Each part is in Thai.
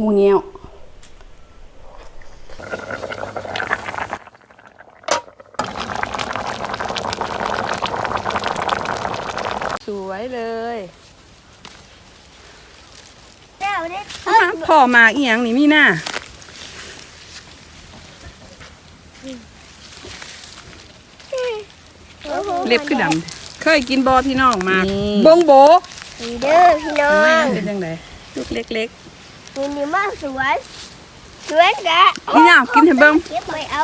งูเงี้ยว สวยเลยเจ้าเด้พ่อมาอีหยังนี่มีหน้าเล็บคือดำเคยกินบอพี่น้องมานี่บงโบนี่เด้อพี่น้อง เป็นยังไงลูกเล็ก นี่นี่มาสวนสวนกะๆนี่น่ากินให้เบิ่งเก็บไปเอา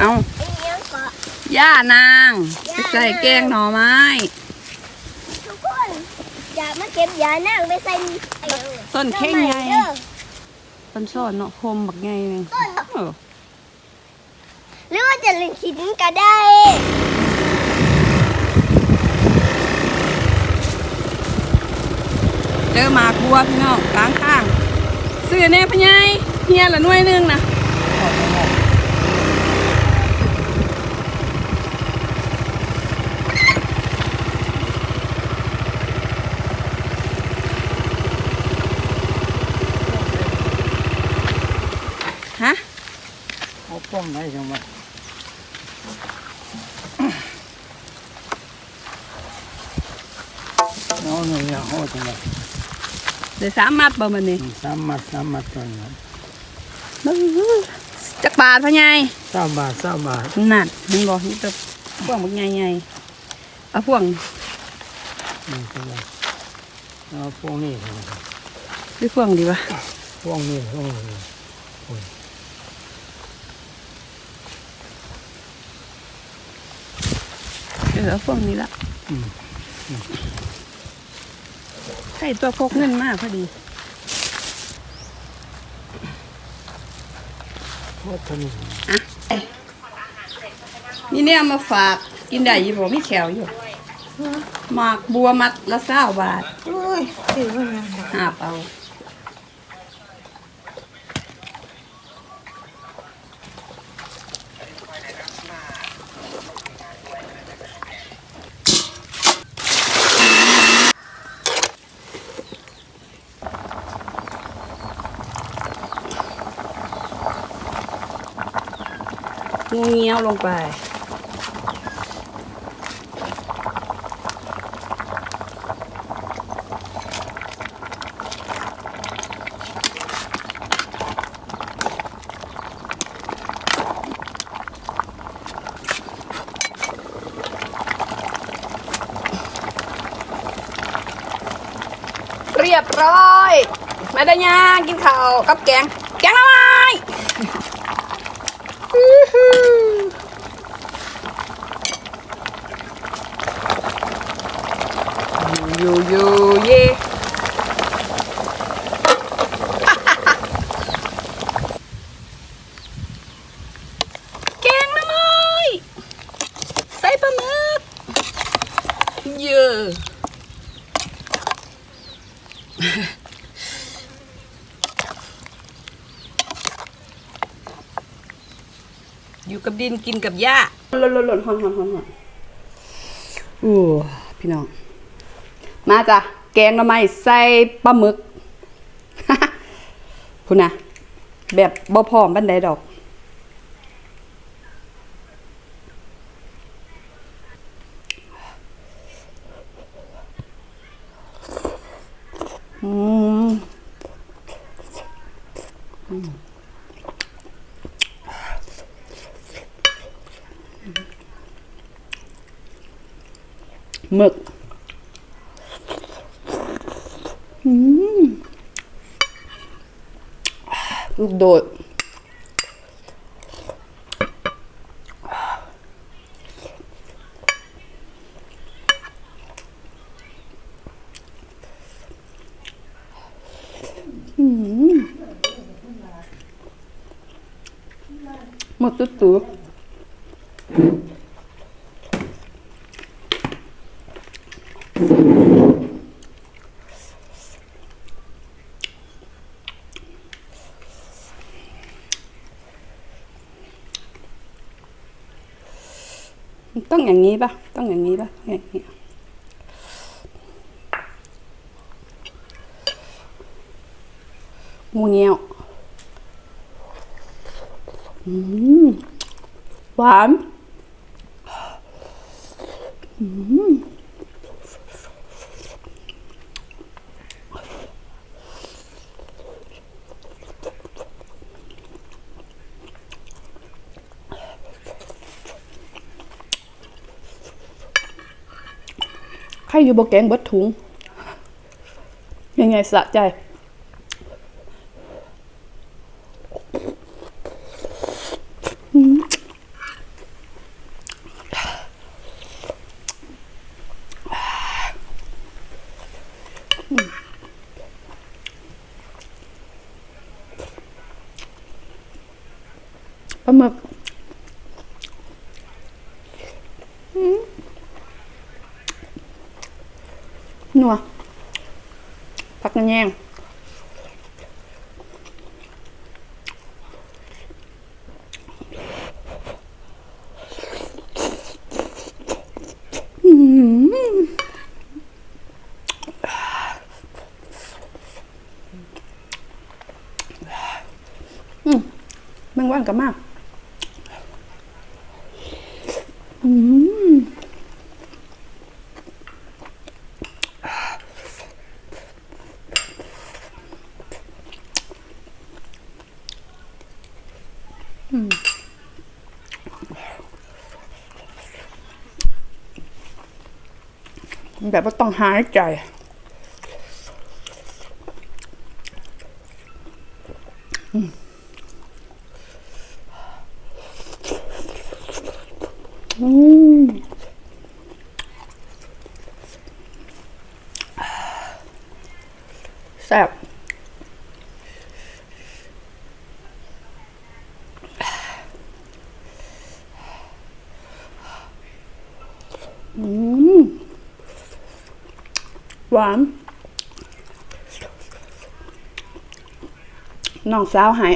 เอาไอ้เนี้ยก็ย่านางไปใส่แกงหน่อไม้ทุกคนอย่ามาเก็บยานั่งไปใส่ไอ้ต้นเจ้าเข่งใหม่ไงเด้อต้นซ่อนเนาะคมบักไงเลยเออหรือว่าจะเล่นขินก็ได้เจอหมากบัวพี่น้องกลางข้าง ซื้อแน่พะไงเฮียละหน่วยหนึงนะฮะเอาป้องไหนจังวะเอาหนึ่งอย่างเอาจังวะ เดี๋ยวสามมัดบ่มันนี่สามมัดสามมัดตอนนั้นจักบาทพะไงสามบาทสามบาทนั่นมันบอกนี่ตัวพวงบักไงไงเอาพวงนี่จังวะเอาพวกนี้จังวะหรือพวงดีวะพวกนี้พวกนี้เออเอาพวงนี้ละ ใส่ตัวพกเงินมากพอดีพวกเท่านี้นี่เนี่ยมาฝากกินได้อยู่บ่มีแขวอยู่หมากบัวมัดละเศร้าบาทโอ้ยถือว่าไงหาบเอา เงี้ยวลงไป เรียบร้อย มาได้ยังกินข้าวกับแกง แกงและไม้อื้อหืออ ยูยู่เย่แกงละไม้ใส่ปลาหมึกเยอะอยู่กับดินกินกับหญ้าหล่นหล่นหล่นหอนหอนหอนหอนอู้พี่น้อง มาจ้ะแกงหน่อไม้ใส่ปลาหมึกพูดนะแบบบ่พร้อมบันไดดอก อืมหมึกอืม ลูกโดด หมดตุ๊ดตุ๊ ต้องอย่างนี้ปะต้องอย่างนี้ปะอย่างนี้งูเงี้ยวอืมหวานอืม รอยู่บกแกงเบิดถุง ยังไงสะใจปลาหมึกอืม นัวผักกระแยงอืมมแมงวันกับมาก อืมอืม แบบว่าต้องหายใจ อืมแซ่บอืม หวานน้องสาวหาย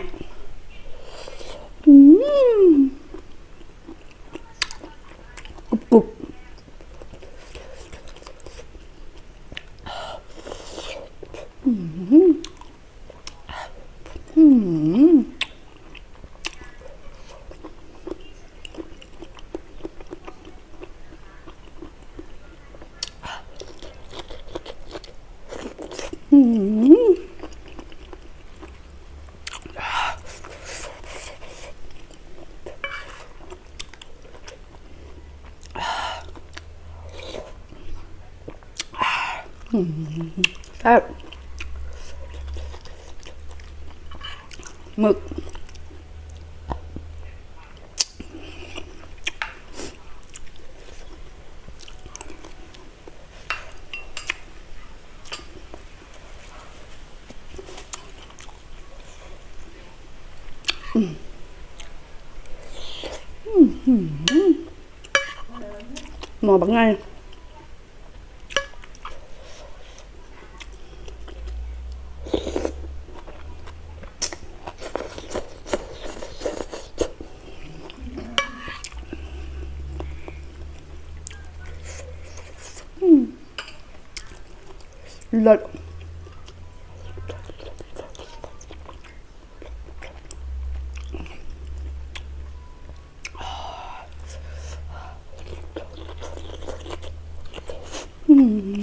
อืม กรุบกรุบอืมอืมอืม แซ่บหมึก หมอบั Thank.